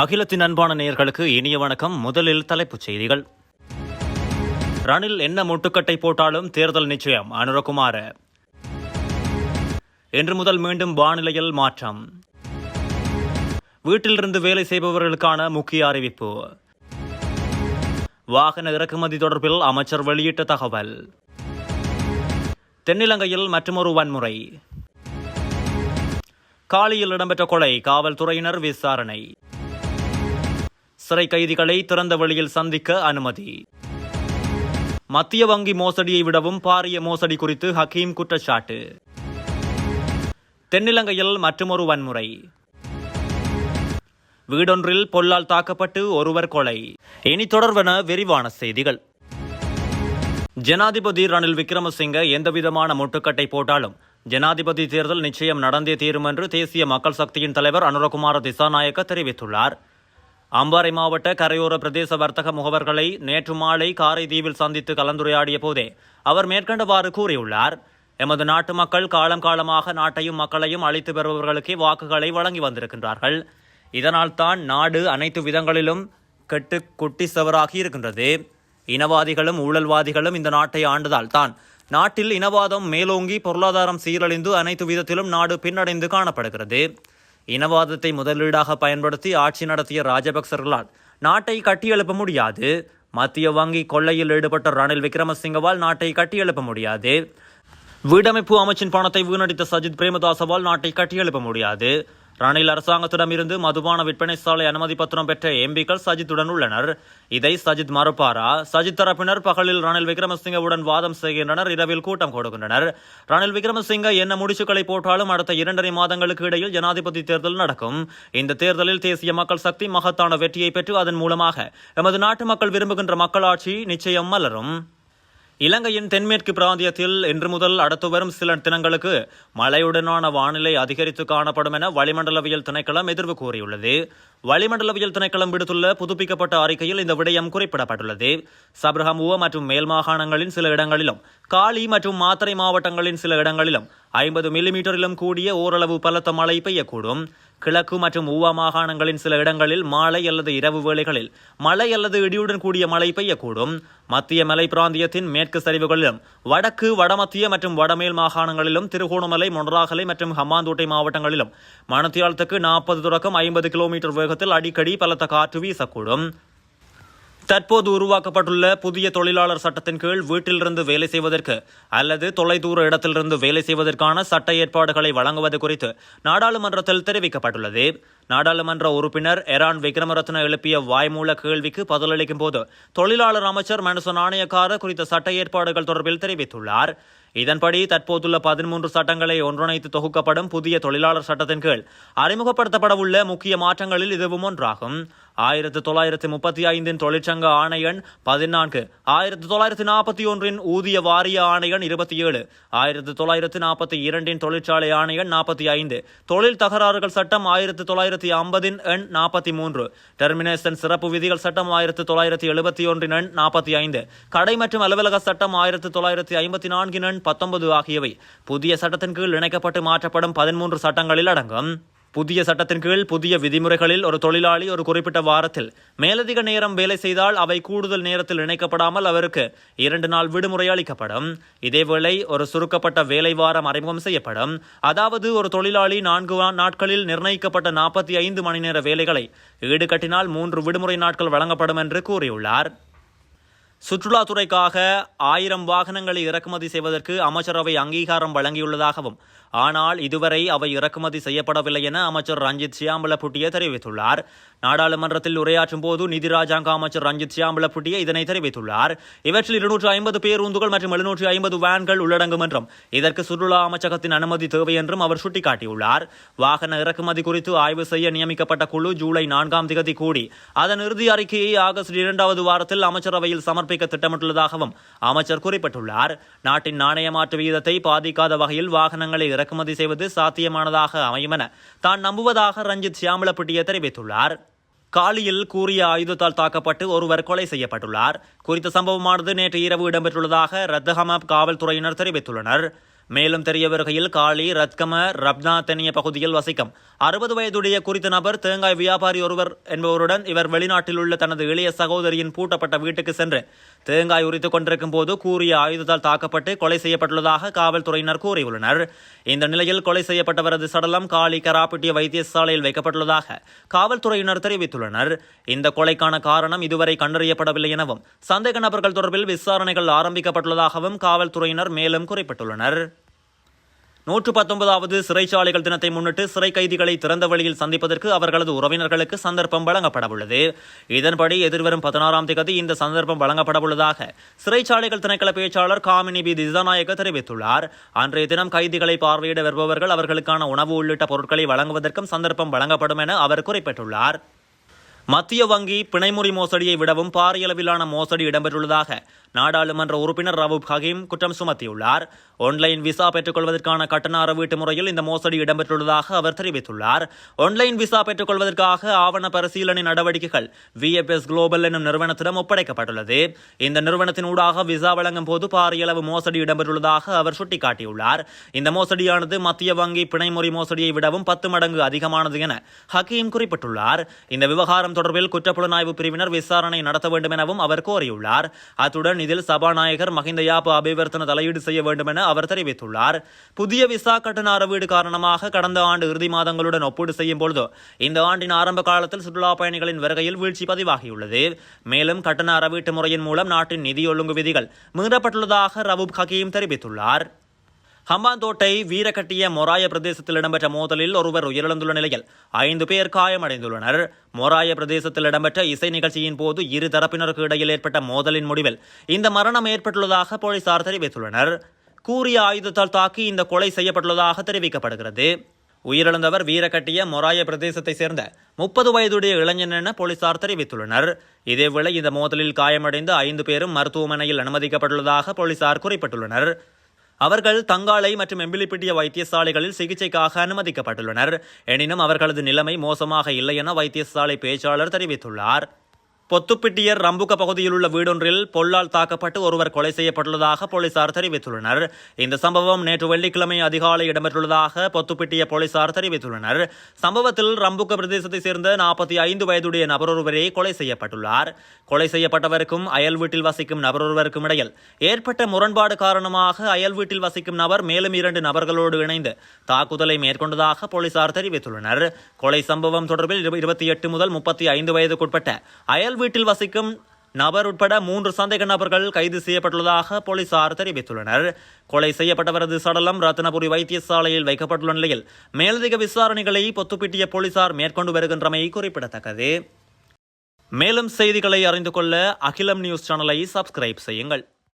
அகிலத்தின் அன்பான நேயர்களுக்கு இனிய வணக்கம். முதலில் தலைப்புச் செய்திகள். ரணில் என்ன முட்டுக்கட்டை போட்டாலும் தேர்தல் நிச்சயம்? அனுரகுமார. இன்று முதல் மீண்டும் வானிலையில் மாற்றம். வீட்டிலிருந்து வேலை செய்பவர்களுக்கான முக்கிய அறிவிப்பு. வாகன இறக்குமதி தொடர்பில் அமைச்சர் வெளியிட்ட தகவல். தென்னிலங்கையில் மற்றுமொரு வன்முறை. காலியில் இடம்பெற்ற கொலை காவல்துறையினர் விசாரணை. சிறை கைதிகளை திறந்த வெளியில் சந்திக்க அனுமதி. மத்திய வங்கி மோசடியை விடவும் பாரிய மோசடி குறித்து ஹக்கீம் குற்றச்சாட்டு. தென்னிலங்கையில் மற்றுமொரு வன்முறை. வீடொன்றில் பொல்லால் தாக்கப்பட்டு ஒருவர் கொலை. இனி தொடர்வன விரிவான செய்திகள். ஜனாதிபதி ரணில் விக்ரமசிங்க எந்தவிதமான முட்டுக்கட்டை போட்டாலும் ஜனாதிபதி தேர்தல் நிச்சயம் நடந்தே தீரும் என்று தேசிய மக்கள் சக்தியின் தலைவர் அனுரகுமார திசாநாயக்க தெரிவித்துள்ளார். அம்பாறை மாவட்ட கரையோர பிரதேச வர்த்தக முகவர்களை நேற்று மாலை காரைதீவில் சந்தித்து கலந்துரையாடிய போதே அவர் மேற்கண்டவாறு கூறியுள்ளார் எமது நாட்டு மக்கள் காலம் காலமாக நாட்டையும் மக்களையும் அழைத்து பெறுபவர்களுக்கே வாக்குகளை வழங்கி வந்திருக்கின்றார்கள். இதனால் தான் நாடு அனைத்து விதங்களிலும் கெட்டு குட்டி சவராகி இருக்கின்றது. இனவாதிகளும் ஊழல்வாதிகளும் இந்த நாட்டை ஆண்டதால் தான். நாட்டில் இனவாதம் மேலோங்கி பொருளாதாரம் சீரழிந்து அனைத்து விதத்திலும் நாடு பின்னடைந்து காணப்படுகிறது. இனவாதத்தை முதலீடாக பயன்படுத்தி ஆட்சி நடத்திய ராஜபக்சர்களால் நாட்டை கட்டியெழுப்ப முடியாது. மத்திய வங்கி கொள்ளையில் ஈடுபட்ட ரணில் விக்ரமசிங்கவால் நாட்டை கட்டியெழுப்ப முடியாது. வீடமைப்பு அமைச்சின் பணத்தை வீணடித்த சஜித் பிரேமதாசவால் நாட்டை கட்டியெழுப்ப முடியாது. ரணில் அரசாங்கத்திடமிருந்து மதுபான விற்பனை சாலை அனுமதி பத்திரம் பெற்ற எம்பிக்கள் சஜித்துடன் உள்ளனர். இதை சஜித் மறுப்பாரா? சஜித் தரப்பினர் பகலில் ரணில் விக்ரமசிங்கவுடன் வாதம் செய்கின்றனர். இரவில் கூட்டம் கொடுக்கின்றனர். ரணில் விக்ரமசிங்க என்ன முடிச்சுக்களை போட்டாலும் அடுத்த இரண்டரை மாதங்களுக்கு இடையில் ஜனாதிபதி தேர்தல் நடக்கும். இந்த தேர்தலில் தேசிய மக்கள் சக்தி மகத்தான வெற்றியை பெற்று அதன் மூலமாக எமது நாட்டு மக்கள் விரும்புகின்ற மக்களாட்சி நிச்சயம் மலரும். இலங்கையின் தென்மேற்கு பிராந்தியத்தில் இன்று முதல் அடுத்து வரும் சில தினங்களுக்கு மழையுடனான வானிலை அதிகரித்து காணப்படும் என வளிமண்டலவியல் திணைக்களம் எதிர்வு கூறியுள்ளது. வளிமண்டலவியல் திணைக்களம் விடுத்துள்ள புதுப்பிக்கப்பட்ட அறிக்கையில் இந்த விடயம் குறிப்பிடப்பட்டுள்ளது. சப்ரஹமுவ மற்றும் மேல் மாகாணங்களின் சில இடங்களிலும் காலி மற்றும் மாத்திரை மாவட்டங்களின் சில இடங்களிலும் ஐம்பது மில்லிமீட்டரிலும் கூடிய ஓரளவு பலத்த மழை பெய்யக்கூடும். கிழக்கு மற்றும் ஊவா மாகாணங்களின் சில இடங்களில் மாலை அல்லது இரவு வேளைகளில் மழை அல்லது இடியுடன் கூடிய மழை பெய்யக்கூடும். மத்திய மலை பிராந்தியத்தின் மேற்கு சரிவுகளிலும் வடக்கு வடமத்திய மற்றும் வடமேல் மாகாணங்களிலும் திருகோணமலை மொனராகலை மற்றும் ஹம்மாந்தோட்டை மாவட்டங்களிலும் மணத்தியாலத்துக்கு நாற்பது தொடக்கம் ஐம்பது கிலோமீட்டர் வேகத்தில் அடிக்கடி பலத்த காற்று வீசக்கூடும். தற்போது உருவாக்கப்பட்டுள்ள புதிய தொழிலாளர் சட்டத்தின் கீழ் வீட்டிலிருந்து வேலை செய்வதற்கு அல்லது தொலைதூர இடத்திலிருந்து வேலை செய்வதற்கான சட்ட ஏற்பாடுகளை வழங்குவது குறித்து நாடாளுமன்றத்தில் தெரிவிக்கப்பட்டுள்ளது. நாடாளுமன்ற உறுப்பினர் எரான் விக்ரமரத்ன எழுப்பிய வாய்மூல கேள்விக்கு பதிலளிக்கும் போது தொழிலாளர் அமைச்சர் மனுச நாணயக்கார குறித்த சட்ட ஏற்பாடுகள் தொடர்பில் தெரிவித்துள்ளார். இதன்படி தற்போதுள்ள பதிமூன்று சட்டங்களை ஒன்றிணைத்து தொகுக்கப்படும் புதிய தொழிலாளர் சட்டத்தின் கீழ் அறிமுகப்படுத்தப்பட உள்ள முக்கிய மாற்றங்களில் இதுவும் ஒன்றாகும். ஆயிரத்து தொள்ளாயிரத்து முப்பத்தி ஐந்தின் தொழிற்சங்க ஆணையன் பதினான்கு. ஆயிரத்து தொள்ளாயிரத்து நாற்பத்தி ஒன்றின் ஊதிய வாரிய ஆணையன் இருபத்தி ஏழு ஆயிரத்து தொள்ளாயிரத்து நாற்பத்தி இரண்டின் தொழிற்சாலை ஆணையன் நாற்பத்தி ஐந்து. தொழில் தகராறுகள் சட்டம் ஆயிரத்து தொள்ளாயிரத்தி ஐம்பதின் எண் நாற்பத்தி மூன்று. டெர்மினேஷன் சிறப்பு விதிகள் சட்டம் ஆயிரத்து தொள்ளாயிரத்தி எழுபத்தி ஒன்றின் எண் நாற்பத்தி ஐந்து. கடை மற்றும் அலுவலக சட்டம் ஆயிரத்து தொள்ளாயிரத்தி ஐம்பத்தி நான்கின் எண் பத்தொன்பது ஆகியவை. புதிய சட்டத்தின் கீழ் இணைக்கப்பட்டு மாற்றப்படும் பதிமூன்று சட்டங்களில் அடங்கும். புதிய சட்டத்தின் கீழ் புதிய விதிமுறைகளில் ஒரு தொழிலாளி ஒரு குறிப்பிட்ட வாரத்தில் மேலதிக நேரம் வேலை செய்தால் அவை கூடுதல் நேரத்தில் இணைக்கப்படாமல் அவருக்கு இரண்டு நாள் விடுமுறை அளிக்கப்படும். இதேவேளை ஒரு சுருக்கப்பட்ட வேலை வாரம் அறிமுகம் செய்யப்படும். அதாவது ஒரு தொழிலாளி நான்கு நாட்களில் நிர்ணயிக்கப்பட்ட நாற்பத்தி ஐந்து மணி நேர வேலைகளை ஈடுகட்டினால் மூன்று விடுமுறை நாட்கள் வழங்கப்படும் என்று கூறியுள்ளார். சுற்றுலாத்துறைக்காக ஆயிரம் வாகனங்களை இறக்குமதி செய்வதற்கு அமைச்சரவை அங்கீகாரம் வழங்கியுள்ளதாகவும் ஆனால் இதுவரை அவை இறக்குமதி செய்யப்படவில்லை என அமைச்சர் ரஞ்சித் சியாம்பலப்புட்டிய தெரிவித்துள்ளார். நாடாளுமன்றத்தில் உரையாற்றும் போது நிதி ராஜாங்க அமைச்சர் ரஞ்சித் சியாம்பலப்புட்டிய இதனை தெரிவித்துள்ளார். இவற்றில் இருநூற்று ஐம்பது பேருந்துகள் மற்றும் எழுநூற்று ஐம்பது வேன்கள் உள்ளடங்கும் என்றும் இதற்கு சுற்றுலா அமைச்சகத்தின் அனுமதி தேவை என்றும் அவர் சுட்டிக்காட்டியுள்ளார். வாகன இறக்குமதி குறித்து ஆய்வு செய்ய நியமிக்கப்பட்ட குழு ஜூலை நான்காம் திகதி கூடி அதன் இறுதி அறிக்கையை ஆகஸ்ட் இரண்டாவது வாரத்தில் அமைச்சரவையில் சமர்ப்பிக்க திட்டமிட்டுள்ளதாகவும் அமைச்சர் குறிப்பிட்டுள்ளார். நாட்டின் நாணய மாற்று விகிதத்தை பாதிக்காத வகையில் வாகனங்களை இறக்குமதி செய்வது சாத்தியமானதாக அமையும் என தான் நம்புவதாக ரஞ்சித் சியாமலப்பட்டிய தெரிவித்துள்ளார். காலியில் கூறிய ஆயுதத்தால் தாக்கப்பட்டு ஒருவர் கொலை செய்யப்பட்டுள்ளார். குறித்த சம்பவமானது நேற்று இரவு இடம்பெற்றுள்ளதாக ரத்தஹமப் காவல்துறையினர் தெரிவித்துள்ளனர். மேலும் தெரிய வருகையில் காளி ரத்கம ரப்னா தெனிய பகுதியில் வசிக்கும். அறுபது வயதுடைய குறித்த நபர் தேங்காய் வியாபாரி ஒருவர் என்பவருடன் இவர் வெளிநாட்டில் உள்ள தனது இளைய சகோதரியின் பூட்டப்பட்ட வீட்டுக்கு சென்று தேங்காய் உரித்துக் கொண்டிருக்கும் போது கூறிய ஆயுதத்தால் தாக்கப்பட்டு கொலை செய்யப்பட்டுள்ளதாக காவல்துறையினர் கூறியுள்ளனர். இந்த நிலையில் கொலை செய்யப்பட்டவரது சடலம் காளி கராப்பிட்டிய வைத்தியசாலையில் வைக்கப்பட்டுள்ளதாக காவல்துறையினர் தெரிவித்துள்ளனர். இந்த கொலைக்கான காரணம் இதுவரை கண்டறியப்படவில்லை எனவும் சந்தேக நபர்கள் தொடர்பில் விசாரணைகள் ஆரம்பிக்கப்பட்டுள்ளதாகவும் காவல்துறையினர் மேலும் குறிப்பிட்டுள்ளனர். நூற்று பத்தொன்பதாவது சிறைச்சாலைகள் தினத்தை முன்னிட்டு சிறை கைதிகளை திறந்த வழியில் சந்திப்பதற்கு அவர்களது உறவினர்களுக்கு சந்தர்ப்பம் வழங்கப்படவுள்ளது. இதன்படி எதிர்வரும் பதினாறாம் தேதி இந்த சந்தர்ப்பம் வழங்கப்படவுள்ளதாக சிறைச்சாலைகள் திணைக்கள பேச்சாளர் காமினி பி. திசாநாயக்க தெரிவித்துள்ளார். அன்றைய தினம் கைதிகளை பார்வையிட வருபவர்கள் அவர்களுக்கான உணவு உள்ளிட்ட பொருட்களை வழங்குவதற்கும் சந்தர்ப்பம் வழங்கப்படும் என அவர் குறிப்பிட்டுள்ளார். மத்திய வங்கி பிணைமுறி மோசடியை விடவும் பாரியளவிலான மோசடி இடம்பெற்றுள்ளதாக நாடாளுமன்ற உறுப்பினர் ரவூப் ஹகீம் குற்றம் சுமத்தியுள்ளார். ஆன்லைன் விசா பெற்றுக்கொள்வதற்கான கட்டண அறவீட்டு முறையில் இந்த மோசடி இடம்பெற்றுள்ளதாக அவர் தெரிவித்துள்ளார். ஆன்லைன் விசா பெற்றுக்கொள்வதற்காக ஆவண பரிசீலனை நடவடிக்கைகள் விஎப்எஸ் குளோபல் என்னும் நிறுவனத்திடம் ஒப்படைக்கப்பட்டுள்ளது. இந்த நிறுவனத்தின் ஊடாக விசா வழங்கும் போது பாரியளவு மோசடி இடம்பெற்றுள்ளதாக அவர் சுட்டிக்காட்டியுள்ளார். இந்த மோசடியானது மத்திய வங்கி பிணைமுறை மோசடியை விடவும் பத்து மடங்கு அதிகமானது என ஹக்கீம் குறிப்பிட்டுள்ளார். இந்த விவகாரம் தொடர்பில் குற்றப்புலனாய்வு பிரிவினர் விசாரணை நடத்த வேண்டும் எனவும் அவர் கோரியுள்ளார். அத்துடன் இதில் சபாநாயகர் மஹிந்த யாப்பு அபிவர்த்தன தலையீடு செய்ய வேண்டும் என அவர் தெரிவித்துள்ளார். புதிய விசா கட்டண அறவீடு காரணமாக கடந்த ஆண்டு இறுதி மாதங்களுடன் ஒப்பீடு செய்யும் பொழுது இந்த ஆண்டின் ஆரம்ப காலத்தில் சுற்றுலா பயணிகளின் வருகையில் வீழ்ச்சி பதிவாகியுள்ளது. மேலும் கட்டண அறவீட்டு முறையின் மூலம் நாட்டின் நிதி ஒழுங்கு விதிகள் மீறப்பட்டுள்ளதாக ரவூப் ஹக்கீம் தெரிவித்துள்ளார். ஹம்பாந்தோட்டை வீரக்கட்டிய மொராய பிரதேசத்தில் இடம்பெற்ற மோதலில் ஒருவர் உயிரிழந்துள்ள நிலையில் ஐந்து பேர் காயமடைந்துள்ளனர். மொராய பிரதேசத்தில் இடம்பெற்ற இசை நிகழ்ச்சியின் போது இரு தரப்பினருக்கு இடையில் ஏற்பட்ட மோதலின் முடிவில் இந்த மரணம் ஏற்பட்டுள்ளதாக போலீசார் தெரிவித்துள்ளனர். கூறிய ஆயுதத்தால் தாக்கி இந்த கொலை செய்யப்பட்டுள்ளதாக தெரிவிக்கப்படுகிறது. உயிரிழந்தவர் வீரக்கட்டிய மொராய பிரதேசத்தை சேர்ந்த முப்பது வயதுடைய இளைஞன் என போலீசார் தெரிவித்துள்ளனர். இதேவேளை இந்த மோதலில் காயமடைந்த ஐந்து பேரும் மருத்துவமனையில் அனுமதிக்கப்பட்டுள்ளதாக போலீசார் குறிப்பிட்டுள்ளனர். அவர்கள் தங்காலை மற்றும் எம்பிலிப்பிட்டிய வைத்தியசாலைகளில் சிகிச்சைக்காக அனுமதிக்கப்பட்டுள்ளனர். எனினும் அவர்களது நிலைமை மோசமாக இல்லை என வைத்தியசாலை பேச்சாளர் தெரிவித்துள்ளார். பொத்துப்பிட்டியர் ரம்புக பகுதியில் உள்ள வீடொன்றில் பொல்லால் தாக்கப்பட்டு ஒருவர் கொலை செய்யப்பட்டுள்ளதாக போலீசார் தெரிவித்துள்ளனர். இந்த சம்பவம் நேற்று வெள்ளிக்கிழமை அதிகாலை இடம்பெற்றுள்ளதாக பொத்துப்பிட்டிய போலீசார் தெரிவித்துள்ளனர். சம்பவத்தில் ரம்புக்க பிரதேசத்தை சேர்ந்த நாற்பத்தி ஐந்து வயதுடைய நபர் ஒருவரே கொலை செய்யப்பட்டுள்ளார். கொலை செய்யப்பட்டவருக்கும் அயல் வீட்டில் வசிக்கும் நபர் ஒருவருக்கும் இடையில் ஏற்பட்ட முரண்பாடு காரணமாக அயல் வீட்டில் வசிக்கும் நபர் மேலும் இரண்டு நபர்களோடு இணைந்து தாக்குதலை மேற்கொண்டதாக போலீசார் தெரிவித்துள்ளனர். கொலை சம்பவம் தொடர்பில் இருபத்தி எட்டு முதல் முப்பத்தி ஐந்து வயதுக்குட்பட்ட அயல் வீட்டில் வசிக்கும் நபர் உட்பட மூன்று சந்தேக நபர்கள் கைது செய்யப்பட்டுள்ளதாக போலீசார் தெரிவித்துள்ளனர். கொலை செய்யப்பட்டவரது சடலம் ரத்னபுரி வைத்தியசாலையில் வைக்கப்பட்டுள்ள நிலையில் மேலதிக விசாரணைகளை பொத்துப்பிட்டிய போலீசார் மேற்கொண்டு வருகின்றமை குறிப்பிடத்தக்கது. மேலும் செய்திகளை அறிந்து கொள்ள அகிலம் நியூஸ் சேனலை சப்ஸ்கிரைப் செய்யுங்கள்.